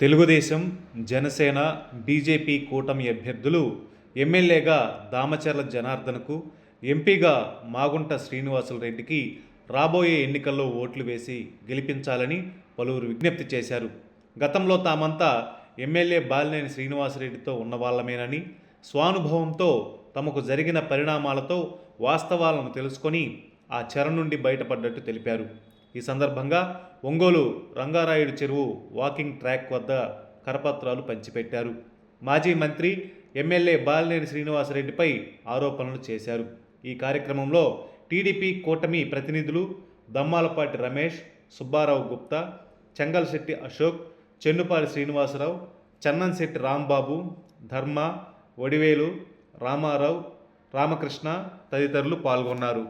Telugu Desam Janasena BJP కూటమి అభ్యర్థులు ఎమ్మెల్యేగా దామచర్ల జనార్దన్కు ఎంపీగా మాగుంట శ్రీనివాసులు రెడ్డికి రాబోయే ఎన్నికల్లో ఓట్లు వేసి గెలిపించాలని పలువురు విజ్ఞప్తి చేశారు. గతంలో తామంతా ఎమ్మెల్యే బాలినేని శ్రీనివాసరెడ్డితో ఉన్నవాళ్ళమేనని స్వానుభవంతో తమకు జరిగిన పరిణామాలతో వాస్తవాలను తెలుసుకొని ఆ చెర నుండి బయటపడ్డట్టు తెలిపారు. ఈ సందర్భంగా ఒంగోలు రంగారాయుడు చెరువు వాకింగ్ ట్రాక్ వద్ద కరపత్రాలు పంచిపెట్టారు. మాజీ మంత్రి ఎమ్మెల్యే బాలినేని శ్రీనివాసరెడ్డిపై ఆరోపణలు చేశారు. ఈ కార్యక్రమంలో టీడీపీ కూటమి ప్రతినిధులు దమ్మాలపాటి రమేష్ సుబ్బారావు గుప్తా చెంగల్శెట్టి అశోక్ చెన్నుపాటి శ్రీనివాసరావు చన్నంశెట్టి రాంబాబు ధర్మ ఒడివేలు రామారావు రామకృష్ణ తదితరులు పాల్గొన్నారు.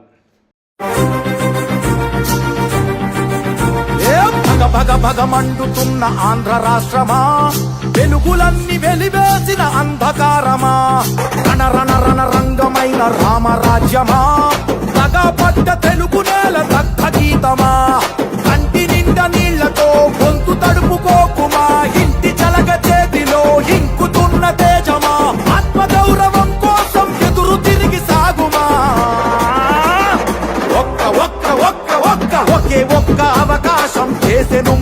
భగ భగ భగ మండుతున్న ఆంధ్ర రాష్ట్రమా? వెలుగులన్నీ వెలివేసిన అంధకారమా? రణ రణ రణ రంగమైన రామరాజ్యమా? తగపడ్డ తెలుగు నేల దగ్ధ గీతమా? కంటి నిండా నీళ్ళతో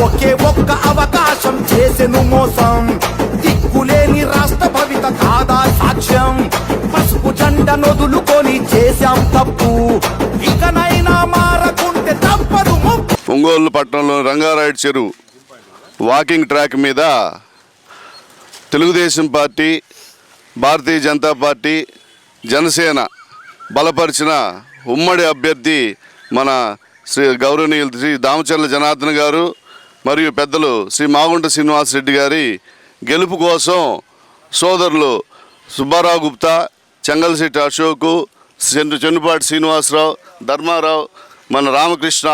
ఒకే ఒక్క అవకాశం చేసెను మోసం. దిక్కులేని రాష్ట్ర భవిత కాదా సాక్ష్యం. పసుపు జండ నొదులుకొని చేశాం తప్పు. ఇకనైనా మారకుంటే తప్పదు ఒంగోలు పట్టణంలో రంగారాయుడు చెరువు వాకింగ్ ట్రాక్ మీద తెలుగుదేశం పార్టీ భారతీయ జనతా పార్టీ జనసేన బలపరిచిన ఉమ్మడి అభ్యర్థి మన శ్రీ గౌరవనీయులు శ్రీ దామచర్ల జనార్దన్ గారు మరియు పెద్దలు శ్రీ మాగుంట శ్రీనివాసరెడ్డి గారి గెలుపు కోసం సోదరులు సుబ్బారావు గుప్తా చెంగల్శెట్టి అశోకు చెన్ను చెన్నుపాటి శ్రీనివాసరావు ధర్మారావు మన రామకృష్ణ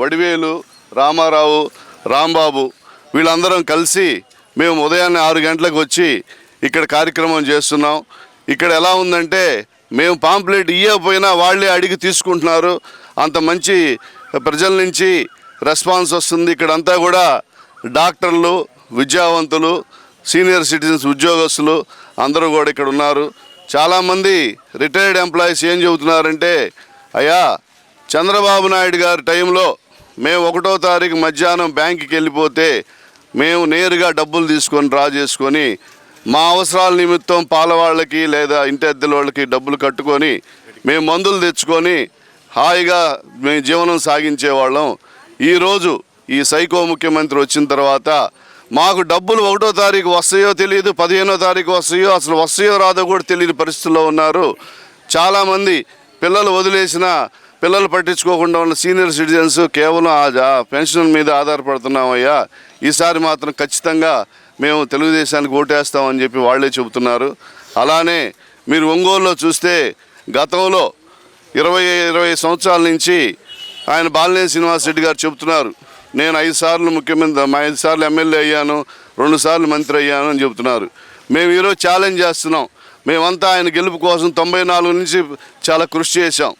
వడివేలు రామారావు రాంబాబు వీళ్ళందరం కలిసి మేము ఉదయాన్నే ఆరు గంటలకు వచ్చి ఇక్కడ కార్యక్రమం చేస్తున్నాం. ఇక్కడ ఎలా ఉందంటే మేము పాంప్లెట్ ఇవ్వకపోయినా వాళ్ళే అడిగి తీసుకుంటున్నారు. అంత మంచి ప్రజల నుంచి రెస్పాన్స్ వస్తుంది. ఇక్కడంతా కూడా డాక్టర్లు విద్యావంతులు సీనియర్ సిటిజన్స్ ఉద్యోగస్తులు అందరూ కూడా ఇక్కడ ఉన్నారు. చాలామంది రిటైర్డ్ ఎంప్లాయీస్ ఏం చెబుతున్నారంటే అయ్యా చంద్రబాబు నాయుడు గారి టైంలో మేము ఒకటో తారీఖు మధ్యాహ్నం బ్యాంకుకి వెళ్ళిపోతే మేము నేరుగా డబ్బులు తీసుకొని డ్రా చేసుకొని మా అవసరాల నిమిత్తం పాల వాళ్ళకి లేదా ఇంటి అద్దెల వాళ్ళకి డబ్బులు కట్టుకొని మేము మందులు తెచ్చుకొని హాయిగా మేము జీవనం సాగించేవాళ్ళం ఈరోజు ఈ సైకో ముఖ్యమంత్రి వచ్చిన తర్వాత మాకు డబ్బులు ఒకటో తారీఖు వస్తాయో తెలియదు పదిహేనో తారీఖు వస్తాయో అసలు వస్తాయో రాదో కూడా తెలియని పరిస్థితుల్లో ఉన్నారు. చాలామంది పిల్లలు వదిలేసిన పిల్లలు పట్టించుకోకుండా ఉన్న సీనియర్ సిటిజన్స్ కేవలం ఆ పెన్షన్ మీద ఆధారపడుతున్నామయ్యా. ఈసారి మాత్రం ఖచ్చితంగా మేము తెలుగుదేశానికి ఓటేస్తామని చెప్పి వాళ్ళే చెబుతున్నారు. అలానే మీరు ఒంగోలులో చూస్తే గతంలో ఇరవై ఇరవై సంవత్సరాల నుంచి ఆయన బాలినేని శ్రీనివాసరెడ్డి గారు చెబుతున్నారు. నేను ఐదు సార్లు ముఖ్యమంత్రి మా ఐదు సార్లు ఎమ్మెల్యే అయ్యాను రెండు సార్లు మంత్రి అయ్యాను అని చెబుతున్నారు. మేము ఈరోజు ఛాలెంజ్ చేస్తున్నాం. మేమంతా ఆయన గెలుపు కోసం తొంభై నాలుగు నుంచి చాలా కృషి చేశాం.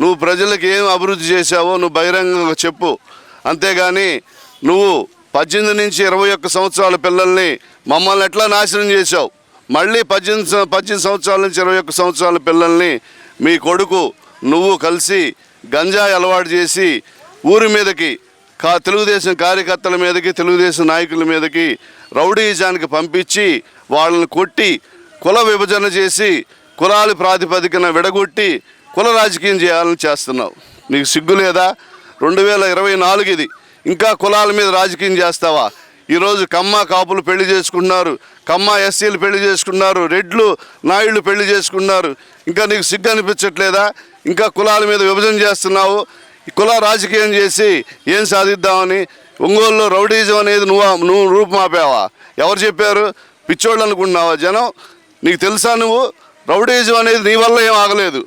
నువ్వు ప్రజలకు ఏం అభివృద్ధి చేశావో నువ్వు బహిరంగంగా చెప్పు. అంతేగాని నువ్వు పద్దెనిమిది నుంచి ఇరవై ఒక్క సంవత్సరాల పిల్లల్ని మమ్మల్ని ఎట్లా నాశనం చేశావు? మళ్ళీ పద్దెనిమిది పద్దెనిమిది సంవత్సరాల నుంచి ఇరవై ఒక్క సంవత్సరాల పిల్లల్ని మీ కొడుకు నువ్వు కలిసి గంజాయి అలవాటు చేసి ఊరి మీదకి కా తెలుగుదేశం కార్యకర్తల మీదకి తెలుగుదేశం నాయకుల మీదకి రౌడీజానికి పంపించి వాళ్ళని కొట్టి కుల విభజన చేసి కులాల ప్రాతిపదికన విడగొట్టి కుల రాజకీయం చేయాలని చేస్తున్నావు. నీకు సిగ్గు లేదా? రెండు వేల ఇరవై నాలుగు ఇది. ఇంకా కులాల మీద రాజకీయం చేస్తావా? ఈరోజు కమ్మ కాపులు పెళ్ళి చేసుకున్నారు కమ్మ ఎస్సీలు పెళ్ళి చేసుకున్నారు రెడ్లు నాయుళ్ళు పెళ్ళి చేసుకున్నారు ఇంకా నీకు సిగ్గు అనిపించట్లేదా? ఇంకా కులాల మీద విభజన చేస్తున్నావు. ఈ కుల రాజకీయం చేసి ఏం సాధిద్దామని ఒంగోలులో రౌడీజం అనేది నువ్వు నువ్వు రూపుమాపావా ఎవరు చెప్పారు? పిచ్చోళ్ళు అనుకున్నావా జనం? నీకు తెలుసా నువ్వు? రౌడీజం అనేది నీ వల్ల ఏం ఆగలేదు.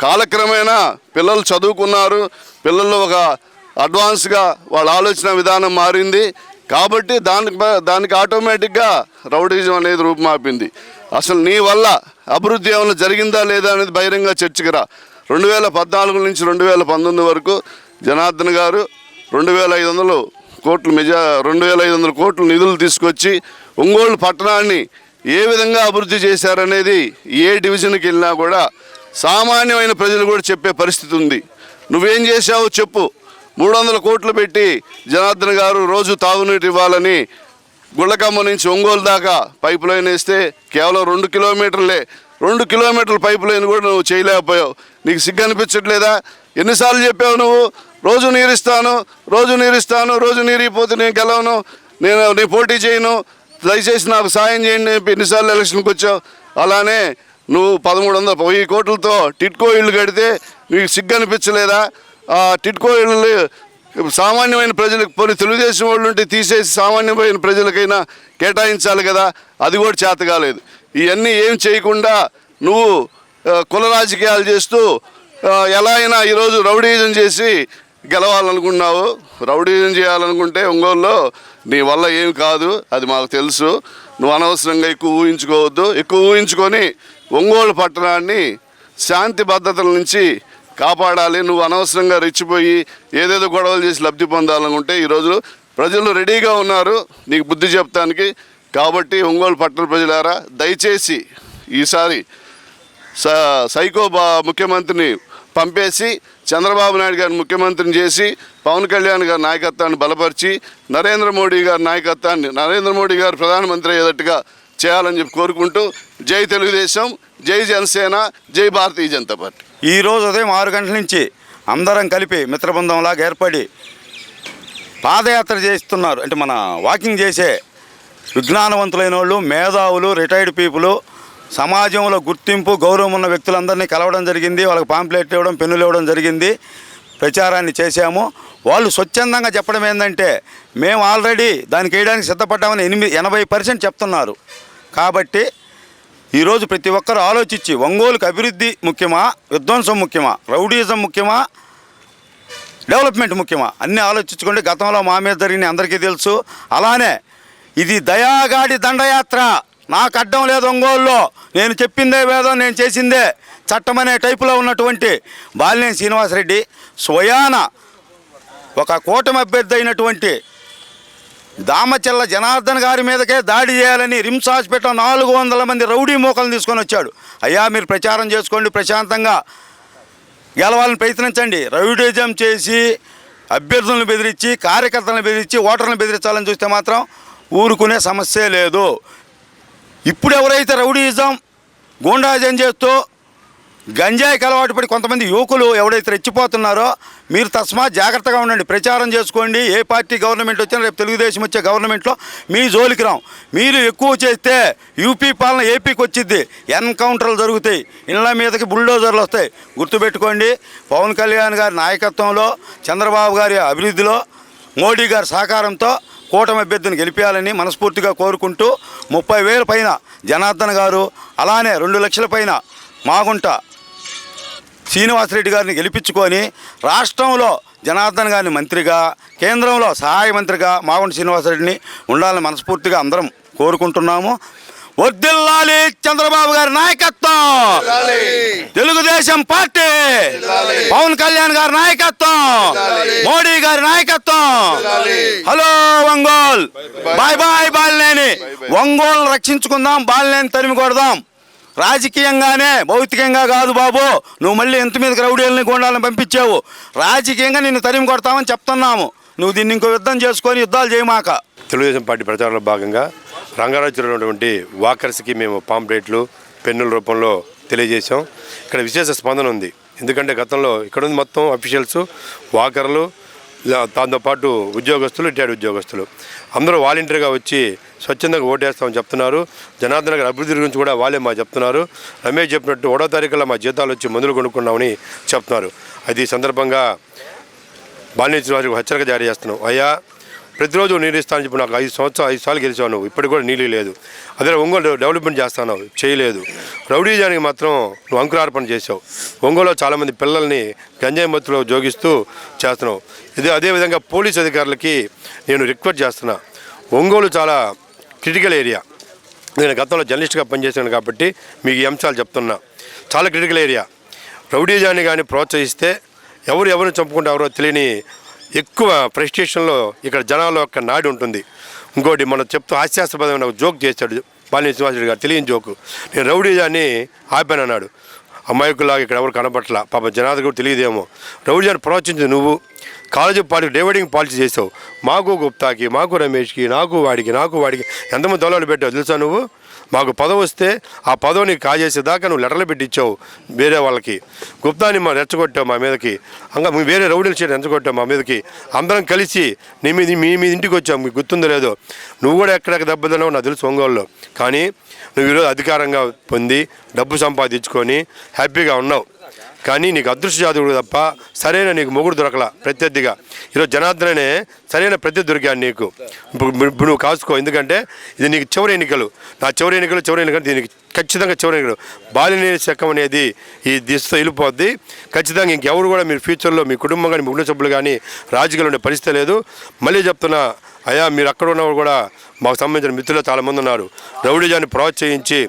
కాలక్రమేణా పిల్లలు చదువుకున్నారు. పిల్లల్లో ఒక అడ్వాన్స్గా వాళ్ళ ఆలోచన విధానం మారింది. కాబట్టి దానికి దానికి ఆటోమేటిక్గా రౌడీజం అనేది రూపుమాపింది అసలు నీ వల్ల అభివృద్ధి ఏమైనా జరిగిందా లేదా అనేది బహిరంగ చర్చకి రా. రెండు వేల పద్నాలుగు నుంచి రెండు వేల పంతొమ్మిది వరకు జనార్దన్ గారు రెండు వేల ఐదు వందలు కోట్లు మెజా రెండు వేల ఐదు వందల కోట్లు నిధులు తీసుకొచ్చి ఒంగోలు పట్టణాన్ని ఏ విధంగా అభివృద్ధి చేశారనేది ఏ డివిజన్కి వెళ్ళినా కూడా సామాన్యమైన ప్రజలు కూడా చెప్పే పరిస్థితి ఉంది. నువ్వేం చేశావో చెప్పు. మూడు వందల కోట్లు పెట్టి జనార్దన్ గారు రోజు తాగునీటి ఇవ్వాలని గుళ్ళకమ్మ నుంచి ఒంగోలు దాకా పైప్ లైన్ వేస్తే కేవలం రెండు కిలోమీటర్లే రెండు కిలోమీటర్ల పైప్ లైన్ కూడా నువ్వు చేయలేకపోయావు. నీకు సిగ్గు అనిపించట్లేదా? ఎన్నిసార్లు చెప్పావు నువ్వు? రోజు నీరిస్తాను రోజు నీరిస్తాను రోజు నీరిపోతే నేను గెలవను నేను నీ పోటీ చేయను. దయచేసి నాకు సాయం చేయండి చెప్పి ఎన్నిసార్లు ఎలక్షన్కి వచ్చావు. అలానే నువ్వు పదమూడు వందల వెయ్యి కోట్లతో టిట్కో ఇల్లు కడితే నీకు సిగ్గు అనిపించలేదా? ఆ టిట్కో ఇళ్ళు సామాన్యమైన ప్రజలకు పోనీ తెలుగుదేశం వాళ్ళు ఉంటే తీసేసి సామాన్యమైన ప్రజలకైనా కేటాయించాలి కదా? అది కూడా చేత కాలేదు. ఇవన్నీ ఏం చేయకుండా నువ్వు కుల రాజకీయాలు చేస్తూ ఎలా అయినా ఈరోజు రౌడీజం చేసి గెలవాలనుకున్నావు. రౌడీజం చేయాలనుకుంటే ఒంగోలులో నీ వల్ల ఏం కాదు అది మాకు తెలుసు. నువ్వు అనవసరంగా ఎక్కువ ఊహించుకోవద్దు. ఎక్కువ ఊహించుకొని ఒంగోలు పట్టణాన్ని శాంతి భద్రతల నుంచి కాపాడాలి. నువ్వు అనవసరంగా రెచ్చిపోయి ఏదేదో గొడవలు చేసి లబ్ధి పొందాలనుకుంటే ఈరోజు ప్రజలు రెడీగా ఉన్నారు. నీకు బుద్ధి చెప్తానికి కాబట్టి ఒంగోలు పట్టణ ప్రజలారా దయచేసి ఈసారి సైకో ముఖ్యమంత్రిని పంపేసి చంద్రబాబు నాయుడు గారిని ముఖ్యమంత్రిని చేసి పవన్ కళ్యాణ్ గారి నాయకత్వాన్ని బలపరిచి నరేంద్ర మోడీ గారి నాయకత్వాన్ని నరేంద్ర మోడీ గారు ప్రధానమంత్రి అయ్యేటట్టుగా చేయాలని చెప్పి కోరుకుంటూ జై తెలుగుదేశం జై జనసేన జై భారతీయ జనతా పార్టీ. ఈ ఉదయం ఆరు గంటల నుంచి అందరం కలిపి మిత్రబృందంలాగా ఏర్పడి పాదయాత్ర చేస్తున్నారు అంటే మన వాకింగ్ చేసే విజ్ఞానవంతులైన వాళ్ళు మేధావులు రిటైర్డ్ పీపుల్ సమాజంలో గుర్తింపు గౌరవం ఉన్న వ్యక్తులందరినీ కలవడం జరిగింది. వాళ్ళకి పాంప్లెట్ ఇవ్వడం పెన్నులు ఇవ్వడం జరిగింది. ప్రచారాన్ని చేశాము. వాళ్ళు స్వచ్ఛందంగా చెప్పడం ఏంటంటే మేము ఆల్రెడీ దానికి వేయడానికి సిద్ధపడ్డామని ఎనిమిది ఎనభై పర్సెంట్ చెప్తున్నారు. కాబట్టి ఈరోజు ప్రతి ఒక్కరు ఆలోచించి ఒంగోలుకు అభివృద్ధి ముఖ్యమా విధ్వంసం ముఖ్యమా రౌడీజం ముఖ్యమా డెవలప్మెంట్ ముఖ్యమా? అన్నీ ఆలోచించుకోండి గతంలో మా మీద జరిగిన అందరికీ తెలుసు. అలానే ఇది దయాగాడి దండయాత్ర. నాకు అడ్డం లేదు ఒంగోలులో. నేను చెప్పిందే వేదం నేను చేసిందే చట్టం అనే టైపులో ఉన్నటువంటి బాలినేని శ్రీనివాసరెడ్డి స్వయాన ఒక కూటమి అభ్యర్థి అయినటువంటి దామచెల్ల జనార్దన్ గారి మీదకే దాడి చేయాలని రిమ్స్ హాస్పిటల్ నాలుగు వందల మంది రౌడీ మోకలను తీసుకొని వచ్చాడు. అయ్యా మీరు ప్రచారం చేసుకోండి ప్రశాంతంగా గెలవాలని ప్రయత్నించండి. రౌడీజం చేసి అభ్యర్థులను బెదిరించి కార్యకర్తలను బెదిరించి ఓటర్లను బెదిరించాలని చూస్తే మాత్రం ఊరుకునే సమస్యే లేదు. ఇప్పుడు ఎవరైతే రౌడీజం గూండాజం చేస్తూ గంజాయికి అలవాటు పడి కొంతమంది యువకులు ఎవడైతే రెచ్చిపోతున్నారో మీరు తస్మా జాగ్రత్తగా ఉండండి. ప్రచారం చేసుకోండి. ఏ పార్టీ గవర్నమెంట్ వచ్చినా రేపు తెలుగుదేశం వచ్చే గవర్నమెంట్లో మీ జోలికి రాం. మీరు ఎక్కువ చేస్తే యూపీ పాలన ఏపీకి వచ్చింది ఎన్కౌంటర్లు జరుగుతాయి. ఇళ్ళ మీదకి బుల్డోజర్లు వస్తాయి. గుర్తుపెట్టుకోండి. పవన్ కళ్యాణ్ గారి నాయకత్వంలో చంద్రబాబు గారి అభివృద్ధిలో మోడీ గారి సహకారంతో కూటమి అభ్యర్థిని గెలిపించాలని మనస్ఫూర్తిగా కోరుకుంటూ ముప్పై వేల పైన జనార్దన్ గారు అలానే రెండు లక్షల పైన మాగుంట శ్రీనివాసరెడ్డి గారిని గెలిపించుకొని రాష్ట్రంలో జనార్దన్ గారిని మంత్రిగా కేంద్రంలో సహాయ మంత్రిగా మాగుంట శ్రీనివాసరెడ్డిని ఉండాలని మనస్ఫూర్తిగా అందరం కోరుకుంటున్నాము. వర్దిల్లాలి చంద్రబాబు గారి నాయకత్వం. తెలుగుదేశం పార్టీ. పవన్ కళ్యాణ్ గారి నాయకత్వం. మోడీ గారి నాయకత్వం. Hello Ongole. Bye bye Balineni. Ongole రక్షించుకుందాం Balineni తరిమి కొడదాం. రాజకీయంగానే భౌతికంగా కాదు బాబు. నువ్వు మళ్ళీ ఎంత మీద రౌడీలని గుండాలను పంపించావు? రాజకీయంగా నిన్ను తరిమి కొడతామని చెప్తున్నాము. నువ్వు దీన్ని ఇంకో యుద్ధం చేసుకొని యుద్ధాలు చేయమాక. తెలుగుదేశం పార్టీ ప్రచారంలో భాగంగా రంగారాజులో ఉన్నటువంటి వాకర్స్కి మేము పాంప్లెట్లు పెన్నుల రూపంలో తెలియజేశాం. ఇక్కడ విశేష స్పందన ఉంది. ఎందుకంటే గతంలో ఇక్కడ ఉంది మొత్తం అఫీషియల్స్ వాకర్లు దాంతోపాటు ఉద్యోగస్తులు రిటైర్డ్ ఉద్యోగస్తులు. అందరూ వాలంటీర్గా వచ్చి స్వచ్ఛందంగా ఓటేస్తామని చెప్తున్నారు. జనార్దన్ గారి అభివృద్ధి గురించి కూడా వాళ్ళే మా చెప్తున్నారు. రమేష్ చెప్పినట్టు ఒకటో తారీఖులో మా జీతాలు వచ్చి మందులు కొనుక్కున్నామని చెప్తున్నారు. అది సందర్భంగా బాలినేశ్వరి వారికి హెచ్చరిక జారీ చేస్తున్నాం. అయ్యా ప్రతిరోజు నీళ్ళు ఇస్తానని చెప్పి నాకు ఐదు సంవత్సరాలు ఐదు సార్లు గెలిచావు నువ్వు. ఇప్పటికి కూడా నీళ్ళు లేదు. అదే ఒంగోలు డెవలప్మెంట్ చేస్తాను చేయలేదు. రౌడీజానికి మాత్రం నువ్వు అంకురార్పణ చేసావు ఒంగోలులో చాలామంది పిల్లల్ని గంజాయి మత్తులో జోగిస్తూ చేస్తున్నావు. ఇది అదేవిధంగా పోలీస్ అధికారులకి నేను రిక్వెస్ట్ చేస్తున్నా. ఒంగోలు చాలా క్రిటికల్ ఏరియా. నేను గతంలో జర్నలిస్ట్గా పనిచేశాను కాబట్టి మీకు ఈ అంశాలు చెప్తున్నా. చాలా క్రిటికల్ ఏరియా. రౌడీజాన్ని కానీ ప్రోత్సహిస్తే ఎవరు ఎవరిని ఎవరో తెలియని ఎక్కువ ప్రెస్టేషన్లో ఇక్కడ జనాల యొక్క నాడి ఉంటుంది. ఇంకోటి మనం చెప్తూ హాస్యాస్పదమైన ఒక జోక్ చేశాడు బాలిని శ్రీనివాసరెడ్డి గారు తెలియని జోకు. నేను రౌడీజాన్ని ఆపాను అన్నాడు. అమాయకులాగా ఇక్కడ ఎవరు కనపట్ల పాప జనాదకు కూడా తెలియదేమో. రౌడీజాన్ని ప్రోత్సహించి నువ్వు. కాలేజీ పార్టీ డైవర్డింగ్ పాలసీ చేసావు. మాకు గుప్తాకి మాకు రమేష్కి నాకు వాడికి నాకు వాడికి. ఎంతమంది దొలాలు పెట్టావు తెలుసా నువ్వు? మాకు పదవి వస్తే ఆ పదవిని కాజేసేదాకా నువ్వు లెటర్లు పెట్టించావు వేరే వాళ్ళకి. గుప్తాన్ని మా రెచ్చగొట్టావు మా మీదకి. అంగా మేము వేరే రౌడీల చేయడం రెచ్చగొట్టావు మా మీదకి. అందరం కలిసి నీ మీద మీ మీద ఇంటికి వచ్చావు మీకు గుర్తుందో లేదో. నువ్వు కూడా ఎక్కడెక్కడ దెబ్బతిన్నావు నా తెలుసు ఒంగోలులో. కానీ నువ్వు ఈరోజు అధికారంగా పొంది డబ్బు సంపాదించుకొని హ్యాపీగా ఉన్నావు. కానీ నీకు అదృష్ట జాతకుడు తప్ప సరైన నీకు మొగుడు దొరకల ప్రత్యర్థిగా. ఈరోజు జనార్దననే సరైన ప్రత్యర్థి దొరికాను నీకు. ఇప్పుడు నువ్వు కాసుకో ఎందుకంటే ఇది నీకు చివరి ఎన్నికలు. నా చివరి ఎన్నికలు చివరి ఎన్నికలు దీనికి ఖచ్చితంగా చివరి ఎన్నికలు. బాలినీ శకం అనేది ఈ దిశతో వెళ్ళిపోద్ది. ఖచ్చితంగా ఇంకెవరు కూడా మీరు ఫ్యూచర్లో మీ కుటుంబం కానీ మీ కుటుంబ సభ్యులు కానీ రాజకీయాలు ఉండే పరిస్థితి లేదు. మళ్ళీ చెప్తున్నా అయ్యా మీరు అక్కడ ఉన్నవారు కూడా మాకు సంబంధించిన మిత్రులు చాలామంది ఉన్నారు. రౌడీజాన్ని ప్రోత్సహించి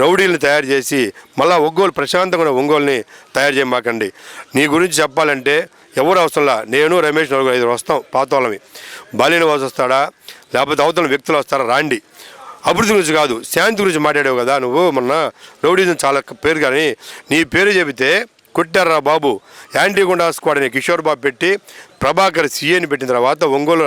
రౌడీలను తయారు చేసి మళ్ళా ఒంగోలు ప్రశాంతంగా ఉన్న ఒంగోలుని తయారు చేయమాకండి నీ గురించి చెప్పాలంటే ఎవరు అవసరంలా? నేను రమేష్ నలుగురు ఐదు వస్తాం పాత వాళ్ళమి. బాలిన వాసు వస్తాడా? లేకపోతే అవతల వ్యక్తులు వస్తారా? రాండి. అభివృద్ధి గురించి కాదు శాంతి గురించి మాట్లాడావు కదా నువ్వు మొన్న. రౌడీజం చాలా పేరు కానీ నీ పేరు చెబితే కొట్టారా బాబు? యాంటీ గుండా స్క్వాడ్ కిషోర్ బాబు పెట్టి ప్రభాకర్ సీఏని పెట్టిన తర్వాత ఒంగోలు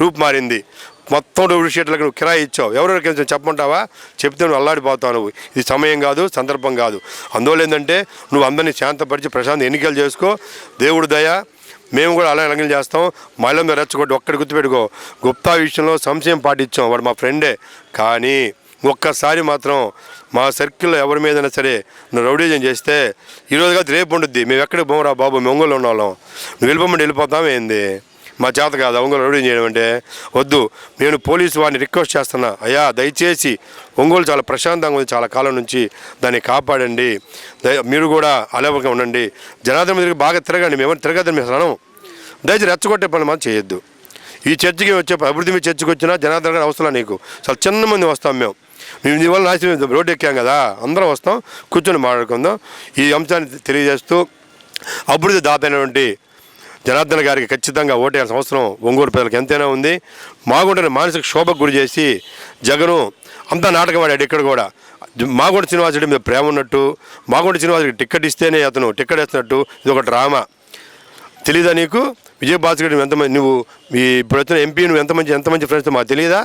రూపు మారింది. మొత్తం రౌడీ షీట్లకు నువ్వు కిరాయి ఇచ్చావు. ఎవరెవరికి చెప్పమంటావా? చెప్తే నువ్వు అల్లాడిపోతావు నువ్వు. ఇది సమయం కాదు సందర్భం కాదు. అందువల్ల ఏంటంటే నువ్వు అందరినీ శాంతపరిచి ప్రశాంత ఎన్నికలు చేసుకో. దేవుడు దయ మేము కూడా అలా ఎలాగని చేస్తాం. మళ్ళీ మీద రెచ్చగొట్టి ఒక్కడి గుర్తుపెట్టుకో. గుప్తా విషయంలో సంశయం పాటించాం. వాడు మా ఫ్రెండే. కానీ ఒక్కసారి మాత్రం మా సర్కిల్లో ఎవరి మీదైనా సరే నువ్వు రౌడీజం చేస్తే ఈరోజు కాదు రేపు ఉండుద్ది. మేము ఎక్కడికి పోమరా బాబు? మేము ఒంగోలు ఉన్నాం. నువ్వు వెళ్ళిపోమంటే వెళ్ళిపోతామేంది మా చేత కాదు ఒంగోలు రెడీ చేయడం అంటే వద్దు. నేను పోలీసు వారిని రిక్వెస్ట్ చేస్తున్నా. అయ్యా దయచేసి ఒంగోలు చాలా ప్రశాంతంగా ఉంది. చాలా కాలం నుంచి దాన్ని కాపాడండి. దయ మీరు కూడా అలవగా ఉండండి. జనార్దన్ మీదకి బాగా తిరగండి. మేము తిరగద్దని మేము అనం దయచేసి రెచ్చగొట్టే పని మనం చేయొద్దు. ఈ చర్చికి వచ్చే అభివృద్ధి మీద చర్చికి వచ్చినా జనార్దన గారు అవసరం నీకు. చాలా చిన్న మంది వస్తాం మేము. మేము నీ నాశనం రోడ్డు ఎక్కాం కదా. అందరం వస్తాం. కూర్చొని మాట్లాడుకుందాం. ఈ అంశాన్ని తెలియజేస్తూ అభివృద్ధి దాతైనటువంటి జనార్దన్ గారికి ఖచ్చితంగా ఓటేయాల్సిన అవసరం ఒంగోలు ప్రజలకు ఎంతైనా ఉంది. మాగుంటని మానసిక శోభకు గురి చేసి జగను అంతా నాటకం ఆడాడు ఇక్కడ కూడా. మాగుంట శ్రీనివాసుడి మీద ప్రేమ ఉన్నట్టు మాగుంట శ్రీనివాసుడికి టిక్కెట్ ఇస్తేనే అతను టిక్కెట్ వేస్తున్నట్టు ఇది ఒక డ్రామా. తెలీదా నీకు? విజయభాస్కర్ నువ్వు ఎంతమంది నువ్వు మీ ఇప్పుడు వచ్చిన ఎంపీ నువ్వు ఎంత ఎంతమంది ఎంతమంది ఫ్రెండ్స్ మాకు తెలియదా?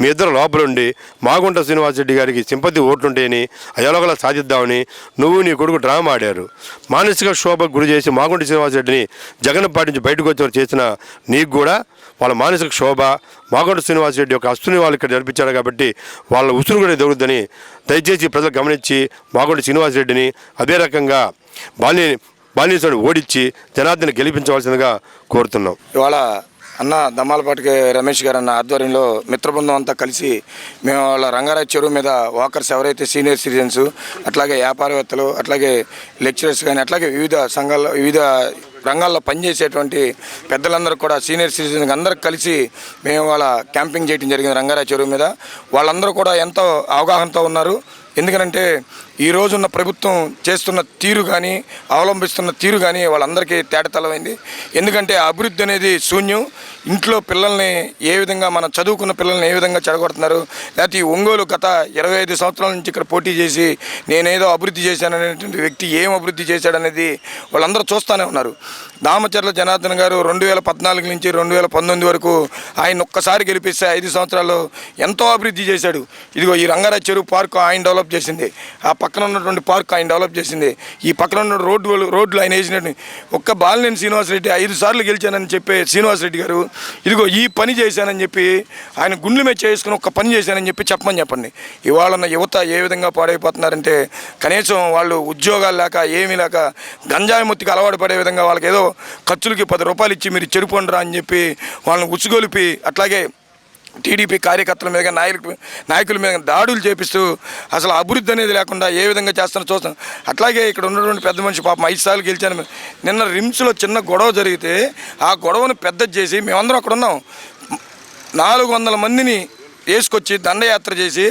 మీ ఇద్దరు లోపల ఉండి మాగుంట శ్రీనివాసరెడ్డి గారికి సింపతి ఓట్లుంటేని అయ్యలోకలా సాధిద్దామని నువ్వు నీ కొడుకు డ్రామా ఆడారు. మానసిక క్షోభకు గురి చేసి మాగుంట శ్రీనివాసరెడ్డిని జగన్ పాటించి నుంచి బయటకు వచ్చేవారు చేసిన నీకు కూడా వాళ్ళ మానసిక శోభ మాగుంట శ్రీనివాసరెడ్డి యొక్క అస్తుని వాళ్ళు ఇక్కడ జరిపించారు కాబట్టి వాళ్ళ ఉసురు కూడా దొరుకుతుందని దయచేసి ప్రజలు గమనించి మాగుంట శ్రీనివాసరెడ్డిని అదే రకంగా బాల్య బాలినేశ్వరుడు ఓడించి జనార్దన్ గెలిపించవలసిందిగా కోరుతున్నాం. ఇవాళ అన్న దమ్మాలపాటికి రమేష్ గారు అన్న ఆధ్వర్యంలో మిత్రబృందం అంతా కలిసి మేము వాళ్ళ రంగారావు చెరువు మీద వాకర్స్ ఎవరైతే సీనియర్ సిటిజన్స్ అట్లాగే వ్యాపారవేత్తలు అట్లాగే లెక్చరర్స్ కానీ అట్లాగే వివిధ సంఘాల వివిధ రంగాల్లో పనిచేసేటువంటి పెద్దలందరూ కూడా సీనియర్ సిటిజన్ అందరూ కలిసి మేము వాళ్ళ క్యాంపింగ్ చేయడం జరిగింది రంగారావు చెరువు మీద. వాళ్ళందరూ కూడా ఎంతో అవగాహనతో ఉన్నారు. ఎందుకనంటే ఈ రోజున్న ప్రభుత్వం చేస్తున్న తీరు కానీ అవలంబిస్తున్న తీరు కానీ వాళ్ళందరికీ తేటతలమైంది. ఎందుకంటే అభివృద్ధి అనేది శూన్యం. ఇంట్లో పిల్లల్ని ఏ విధంగా మన చదువుకున్న పిల్లల్ని ఏ విధంగా చెడగొడుతున్నారు? లేకపోతే ఈ ఒంగోలు గత ఇరవై ఐదు సంవత్సరాల నుంచి ఇక్కడ పోటీ చేసి నేనేదో అభివృద్ధి చేశాననేటువంటి వ్యక్తి ఏం అభివృద్ధి చేశాడనేది వాళ్ళందరూ చూస్తూనే ఉన్నారు. దామచర్ల జనార్దన్ గారు రెండు వేల పద్నాలుగు నుంచి రెండు వేల పంతొమ్మిది వరకు ఆయన ఒక్కసారి గెలిపిస్తే ఐదు సంవత్సరాలు ఎంతో అభివృద్ధి చేశాడు. ఇదిగో ఈ రంగారావు చెరువు పార్కు ఆయన డెవలప్ చేసింది. ఆ పక్కన ఉన్నటువంటి పార్క్ ఆయన డెవలప్ చేసింది. ఈ పక్కన ఉన్న రోడ్డు రోడ్లు ఆయన వేసినట్టు ఒక్క బాలినేని శ్రీనివాసరెడ్డి ఐదు సార్లు గెలిచానని చెప్పే శ్రీనివాసరెడ్డి గారు ఇదిగో ఈ పని చేశానని చెప్పి ఆయన గుండె మీద చేసుకుని ఒక్క పని చేశానని చెప్పి చెప్పమని చెప్పండి. ఇవాళ ఉన్న యువత ఏ విధంగా పాడైపోతున్నారంటే కనీసం వాళ్ళు ఉద్యోగాలు లేక ఏమీ లేక గంజాయి ముత్తికి అలవాటు పడే విధంగా వాళ్ళకి ఏదో ఖర్చులకి పది రూపాయలు ఇచ్చి మీరు చెరుపుండరా అని చెప్పి వాళ్ళని ఉచ్చుగొలిపి అట్లాగే టీడీపీ కార్యకర్తల మీద నాయకుల నాయకుల మీద దాడులు చేపిస్తూ అసలు అభివృద్ధి అనేది లేకుండా ఏ విధంగా చేస్తారో చూస్తాం అట్లాగే ఇక్కడ ఉన్నటువంటి పెద్ద మనిషి పాపం ఐదు సార్లు గెలిచాను. నిన్న రిమ్స్లో చిన్న గొడవ జరిగితే ఆ గొడవను పెద్దది చేసి మేమందరం అక్కడ ఉన్నాం. నాలుగు వందల మందిని వేసుకొచ్చి దండయాత్ర చేసి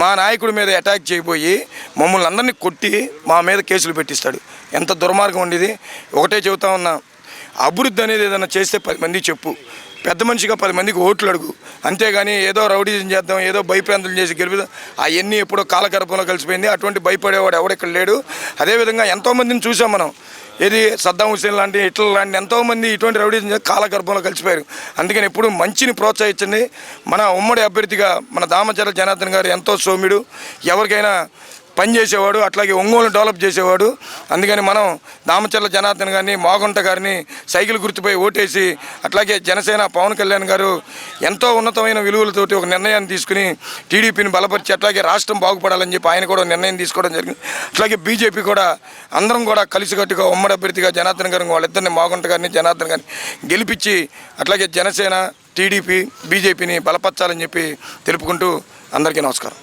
మా నాయకుడి మీద అటాక్ చేయబోయి మమ్మల్ని అందరినీ కొట్టి మా మీద కేసులు పెట్టిస్తాడు. ఎంత దుర్మార్గం ఉండేది ఒకటే చెబుతా ఉన్నా. అభివృద్ధి అనేది ఏదైనా చేస్తే పది మంది చెప్పు. పెద్ద మనిషిగా పది మందికి ఓట్లు అడుగు. అంతేగాని ఏదో రౌడీజం చేద్దాం ఏదో భయప్రాంతం చేసి గెలుపుదాం అవన్నీ ఎప్పుడో కాలగర్భంలో కలిసిపోయింది. అటువంటి భయపడేవాడు ఎవడెక్కడ లేడు. అదేవిధంగా ఎంతోమందిని చూసాం మనం. ఏది సద్దాం హుసేన్ లాంటి ఇట్ల లాంటి ఎంతోమంది ఇటువంటి రౌడీజం చేసి కాలగర్భంలో కలిసిపోయారు. అందుకని ఎప్పుడు మంచిని ప్రోత్సహించండి. మన ఉమ్మడి అభ్యర్థిగా మన దామచర జనార్దన్ గారు ఎంతో సౌమ్యుడు. ఎవరికైనా పనిచేసేవాడు అట్లాగే ఒంగోలు డెవలప్ చేసేవాడు. అందుకని మనం దామచర్ల జనార్దన్ గారిని మాగుంట గారిని సైకిల్ గుర్తుపై ఓటేసి అట్లాగే జనసేన పవన్ కళ్యాణ్ గారు ఎంతో ఉన్నతమైన విలువలతోటి ఒక నిర్ణయాన్ని తీసుకుని టీడీపీని బలపరిచి అట్లాగే రాష్ట్రం బాగుపడాలని చెప్పి ఆయన కూడా నిర్ణయం తీసుకోవడం జరిగింది. అట్లాగే బీజేపీ కూడా అందరం కూడా కలిసికట్టుగా ఉమ్మడి అభ్యర్థిగా జనార్దన్ గారిని వాళ్ళిద్దరిని మాగుంట గారిని జనార్దన్ గారిని గెలిపించి అట్లాగే జనసేన టీడీపీ బీజేపీని బలపరచాలని చెప్పి తెలుపుకుంటూ అందరికీ నమస్కారం.